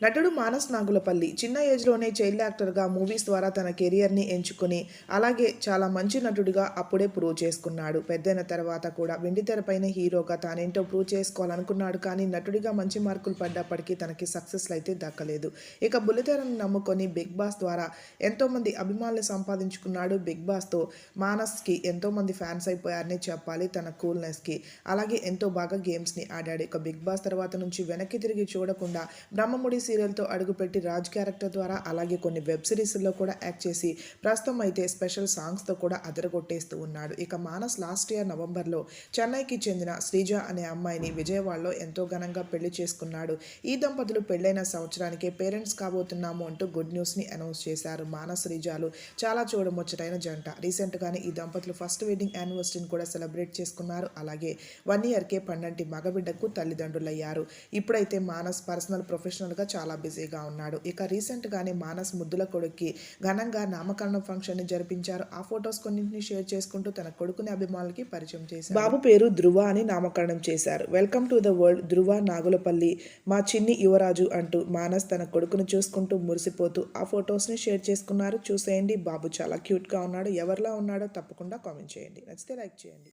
నటుడు మానస్ నాగులపల్లి చిన్న ఏజ్లోనే చైల్డ్ యాక్టర్గా మూవీస్ ద్వారా తన కెరియర్ని ఎంచుకుని అలాగే చాలా మంచి నటుడిగా అప్పుడే ప్రూవ్ చేసుకున్నాడు. పెద్దయిన తర్వాత కూడా వెండితెరపైన హీరోగా తానేంటో ప్రూవ్ చేసుకోవాలనుకున్నాడు కానీ నటుడిగా మంచి మార్కులు పడ్డప్పటికీ తనకి సక్సెస్ అయితే దక్కలేదు. ఇక బుల్లితెరను నమ్ముకొని బిగ్ బాస్ ద్వారా ఎంతోమంది అభిమానులు సంపాదించుకున్నాడు బిగ్ బాస్తో. మానస్కి ఎంతోమంది ఫ్యాన్స్ అయిపోయారని చెప్పాలి తన కూల్నెస్కి. అలాగే ఎంతో బాగా గేమ్స్ని ఆడాడు. ఇక బిగ్ బాస్ తర్వాత నుంచి వెనక్కి తిరిగి చూడకుండా బ్రహ్మముడి సీరియల్తో అడుగుపెట్టి రాజ్ క్యారెక్టర్ ద్వారా అలాగే కొన్ని వెబ్ సిరీస్లో కూడా యాక్ట్ చేసి ప్రస్తుతం అయితే స్పెషల్ సాంగ్స్తో కూడా అదరగొట్టేస్తూ ఉన్నాడు. ఇక మానస్ లాస్ట్ ఇయర్ నవంబర్లో చెన్నైకి చెందిన శ్రీజ అనే అమ్మాయిని విజయవాడలో ఎంతో ఘనంగా పెళ్ళి చేసుకున్నాడు. ఈ దంపతులు పెళ్ళైన సంవత్సరానికే పేరెంట్స్ కాబోతున్నాము అంటూ గుడ్ న్యూస్ని అనౌన్స్ చేశారు. మానస్ శ్రీజాలు చాలా చూడముచ్చటైన జంట. రీసెంట్గానే ఈ దంపతులు ఫస్ట్ వెడ్డింగ్ యానివర్సరీని కూడా సెలబ్రేట్ చేసుకున్నారు. అలాగే వన్ ఇయర్కే పన్నంటి మగబిడ్డకు తల్లిదండ్రులయ్యారు. ఇప్పుడైతే మానస్ పర్సనల్ ప్రొఫెషనల్గా చాలా బిజీగా ఉన్నాడు. ఇక రీసెంట్గానే మానస్ ముద్దుల కొడుక్కి ఘనంగా నామకరణం ఫంక్షన్ని జరిపించారు. ఆ ఫొటోస్ కొన్నింటిని షేర్ చేసుకుంటూ తన కొడుకుని అభిమానులకి పరిచయం చేశారు. బాబు పేరు ధృవ అని నామకరణం చేశారు. Welcome to the world Dhruva Nagulapalli. మా చిన్ని యువరాజు అంటూ మానస్ తన కొడుకును చూసుకుంటూ మురిసిపోతూ ఆ ఫొటోస్ని షేర్ చేసుకున్నారు. చూసేయండి. బాబు చాలా క్యూట్గా ఉన్నాడు. ఎవరిలా ఉన్నాడో తప్పకుండా కామెంట్ చేయండి. నచ్చితే లైక్ చేయండి.